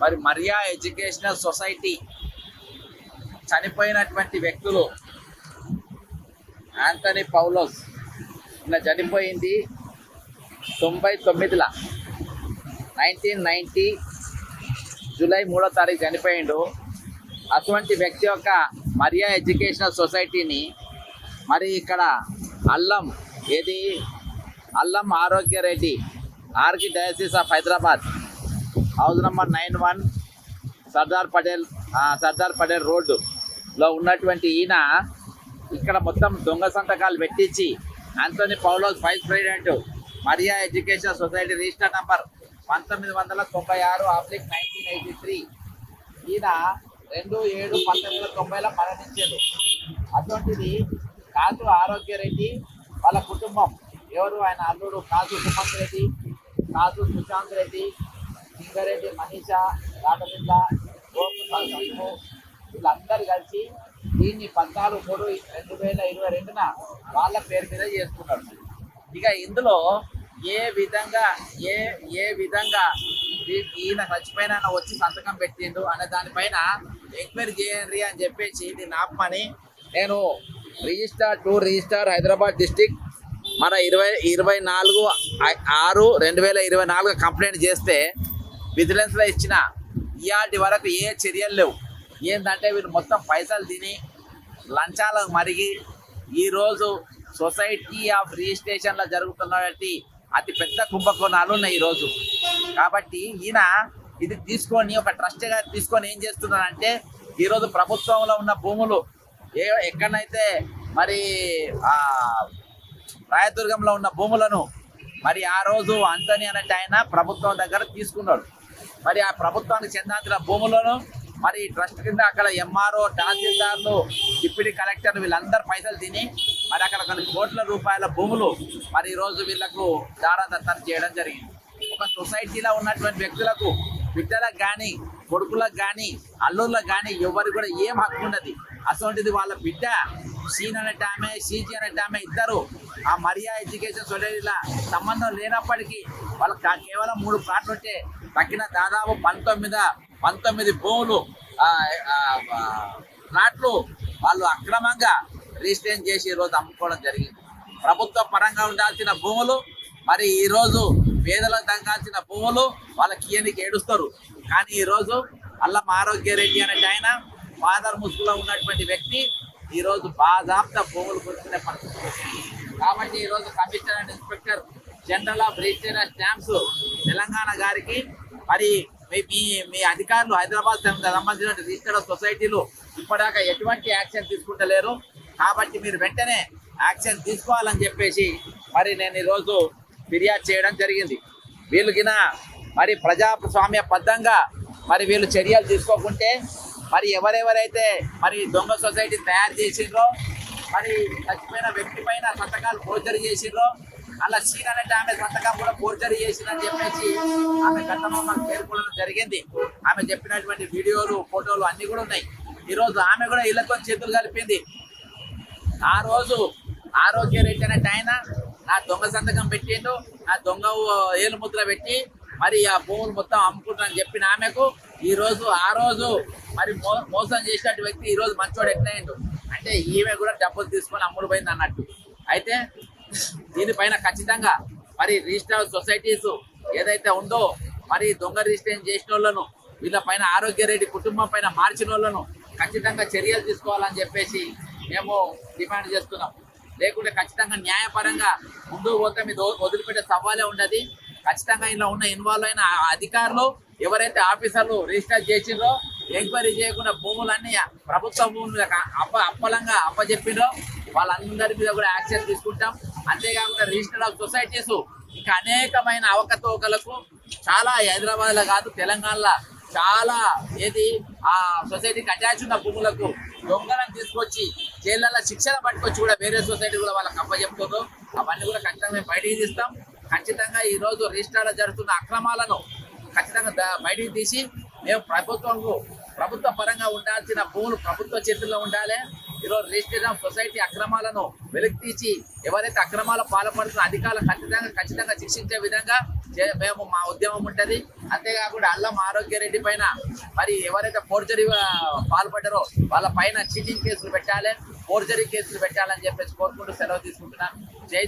మరి Mariya educational society చనిపోయినటువంటి వ్యక్తులు యాంటనీ పౌలోస్ ఇలా చనిపోయింది తొంభై తొమ్మిదిలో నైన్టీన్ నైంటీ జూలై మూడో తారీఖు చనిపోయిండు. అటువంటి వ్యక్తి యొక్క మరియా ఎడ్యుకేషనల్ సొసైటీని మరి ఇక్కడ అల్లం ఏది? Allam Arogya Reddy archdiocese of Hyderabad house number nine one Sardar Patel Sardar Patel రోడ్డులో ఉన్నటువంటి ఈయన ఇక్కడ మొత్తం దొంగ సంతకాలు పెట్టించి Antony Paulose vice president Maria education society register number పంతొమ్మిది వందల తొంభై ఆరు ఆబ్లిక్ నైన్టీన్ ఎయిటీ త్రీ. ఈయన రెండు ఏడు పంతొమ్మిది వందల తొంభైలో మరణించాడు. అటువంటిది కాజు ఆరోగ్య రెడ్డి వాళ్ళ కుటుంబం. ఎవరు ఆయన అల్లుడు? కాజు సుమంత్ రెడ్డి కాజు సుశాంత్ రెడ్డి సింగారెడ్డి మనీషా రాటమిల్ల గోపు వీళ్ళందరూ కలిసి దీన్ని పద్నాలుగు మూడు రెండు వేల ఇరవై రెండున వాళ్ళ పేరు మీద చేసుకున్నారు. ఇక ఇందులో ఏ విధంగా ఏ ఏ విధంగా ఈయన చచ్చిపోయిన వచ్చి సంతకం పెట్టిండు అనే దానిపైన ఎంక్వైరీ చేయండి అని చెప్పేసి దీన్ని ఆపమని నేను registrar to registrar Hyderabad district మన ఇరవై ఇరవై నాలుగు ఆరు రెండు వేల ఇరవై నాలుగు కంప్లైంట్ చేస్తే విజిలెన్స్లో ఇచ్చిన ఇలాంటి వరకు ఏ చర్యలు లేవు. ఏంటంటే వీళ్ళు మొత్తం పైసలు తిని లంచాలకు మరిగి ఈరోజు సొసైటీ ఆఫ్ రిజిస్ట్రేషన్లో జరుగుతున్నటువంటి అతి పెద్ద కుంభకోణాలు ఉన్నాయి ఈరోజు. కాబట్టి ఈయన ఇది తీసుకొని ఒక ట్రస్ట్గా తీసుకొని ఏం చేస్తున్నారంటే ఈరోజు ప్రభుత్వంలో ఉన్న భూములు ఏ ఎక్కడనైతే మరి రాయదుర్గంలో ఉన్న భూములను మరి ఆ రోజు అంతని అనేట ఆయన ప్రభుత్వం దగ్గర తీసుకున్నాడు. మరి ఆ ప్రభుత్వానికి చెందాల్సిన భూములను మరి ట్రస్ట్ కింద అక్కడ ఎంఆర్ఓ తహసీల్దార్లు డిప్యూటీ కలెక్టర్ వీళ్ళందరూ పైసలు తిని మరి అక్కడ కొన్ని కోట్ల రూపాయల భూములు మరి ఈరోజు రోజు వీళ్ళకు చేయడం జరిగింది. ఒక సొసైటీలో ఉన్నటువంటి వ్యక్తులకు బిడ్డలకు కానీ కొడుకులకు కానీ అల్లుళ్ళకు కానీ ఎవరికి కూడా ఏం హక్కు ఉన్నది అటువంటిది వాళ్ళ బిడ్డ సీన్ అనే ఆమె సీజీ అనే ఆమె ఇద్దరు ఆ మరియా ఎడ్యుకేషన్ సొసైటీల సంబంధం లేనప్పటికీ వాళ్ళకి కేవలం మూడు ప్లాట్లు ఉంటే తక్కిన దాదాపు పంతొమ్మిది పంతొమ్మిది భూములు ప్లాట్లు వాళ్ళు అక్రమంగా రిజిస్ట్రేషన్ చేసి ఈరోజు అమ్ముకోవడం జరిగింది. ప్రభుత్వ పరంగా ఉండాల్సిన భూములు మరి ఈరోజు పేదలకు తగ్గాల్సిన భూములు వాళ్ళకి కియనికి ఏడుస్తారు. కానీ ఈరోజు అల్లం ఆరోగ్య రెడ్డి అనే ఆయన ఫాదర్ ముసుగులో ఉన్నటువంటి వ్యక్తి ఈరోజు బాధాప్త భూములు కొనుక్కునే పరిస్థితి వచ్చింది. కాబట్టి ఈరోజు commissioner and inspector general of register stamps Telangana గారికి మరి మీ మీ మీ అధికారులు హైదరాబాద్ సంబంధించిన రిజిస్టర్డ్ సొసైటీలు ఇప్పటిదాకా ఎటువంటి యాక్షన్ తీసుకుంటలేరు. కాబట్టి మీరు వెంటనే యాక్షన్ తీసుకోవాలని చెప్పేసి మరి నేను ఈరోజు ఫిర్యాదు చేయడం జరిగింది. వీళ్ళకిన మరి ప్రజాస్వామ్య బద్ధంగా మరి వీళ్ళు చర్యలు తీసుకోకుంటే మరి ఎవరెవరైతే మరి దొంగ సొసైటీ తయారు చేసిండ్రో మరి చచ్చిపోయిన వ్యక్తి పైన సంతకాలు ఫోర్జరీ చేసిండ్రు. అలా సీన్ అనే ఆమె సంతకం కూడా ఫోర్జరీ చేసిందని చెప్పేసి ఆమె గతంలో మాకు పేర్కొనడం జరిగింది. ఆమె చెప్పినటువంటి వీడియోలు ఫోటోలు అన్ని కూడా ఉన్నాయి. ఈరోజు ఆమె కూడా ఇళ్ళతో చేతులు కలిపింది. ఆ రోజు ఆరోగ్య రెడ్డి అనే ఆయన నా దొంగ సంతకం పెట్టిండు. నా దొంగ ఏలు ముద్ర పెట్టి మరి ఆ భూములు మొత్తం అమ్ముకుంటానని చెప్పిన ఆమెకు ఈరోజు ఆ రోజు మరి మో- మోసం చేసినట్టు వ్యక్తి ఈరోజు మంచోడు ఎట్లయిండు? అంటే ఈమె కూడా డబ్బులు తీసుకొని అమ్ముడు పోయింది అన్నట్టు. అయితే దీనిపైన ఖచ్చితంగా మరి రిజిస్టర్ సొసైటీస్ ఏదైతే ఉందో మరి దొంగ రిజిస్ట్రేషన్ చేసిన వాళ్ళను వీళ్ళ పైన ఆరోగ్య రెడ్డి కుటుంబం పైన మార్చిన వాళ్ళను ఖచ్చితంగా చర్యలు తీసుకోవాలని చెప్పేసి మేము డిమాండ్ చేస్తున్నాం. లేకుంటే ఖచ్చితంగా న్యాయపరంగా ముందుకు పోతే మీద వదిలిపెట్టే సవాలే ఉండదు. ఖచ్చితంగా ఇలా ఉన్న ఇన్వాల్వ్ అయిన అధికారులు ఎవరైతే ఆఫీసర్లు రిజిస్టర్ చేసిండ్రో ఎంక్వైరీ చేయకుండా భూములన్నీ ప్రభుత్వ భూములు అప్ప అప్పలంగా అప్పచెప్పిండ్రో వాళ్ళందరి మీద కూడా యాక్షన్ తీసుకుంటాం. అంతేకాకుండా రిజిస్టర్ ఆఫ్ సొసైటీస్ ఇంకా అనేకమైన అవకతవకలకు చాలా హైదరాబాద్లో కాదు తెలంగాణలో చాలా ఏది ఆ సొసైటీకి అటాచ్ ఉన్న భూములకు దొంగలను తీసుకొచ్చి జైళ్ళ శిక్షణ పట్టుకొచ్చి కూడా వేరే సొసైటీ కూడా వాళ్ళకి అప్పచెప్తుందో అవన్నీ కూడా ఖచ్చితంగా మేము బయటికి తీస్తాం. ఖచ్చితంగా ఈరోజు రిజిస్టర్లో జరుగుతున్న అక్రమాలను ఖచ్చితంగా బయటికి తీసి మేము ప్రభుత్వంకు ప్రభుత్వ పరంగా ఉండాల్సిన భూములు ప్రభుత్వ చేతుల్లో ఉండాలి. ఈరోజు రిజిస్ట్రేషన్ ఆఫ్ సొసైటీ అక్రమాలను వెలికి తీసి ఎవరైతే అక్రమాల పాల్పడుతున్న అధికారులు ఖచ్చితంగా ఖచ్చితంగా శిక్షించే విధంగా మేము మా ఉద్యమం ఉంటుంది. అంతేకాకుండా అల్లం ఆరోగ్య రెడ్డి పైన మరి ఎవరైతే ఫోర్జరీ పాల్పడ్డారో వాళ్ళ పైన చీటింగ్ కేసులు పెట్టాలి. ఫోర్జరీ కేసులు పెట్టాలని చెప్పేసి కోరుకుంటూ సెలవు తీసుకుంటున్నాను జై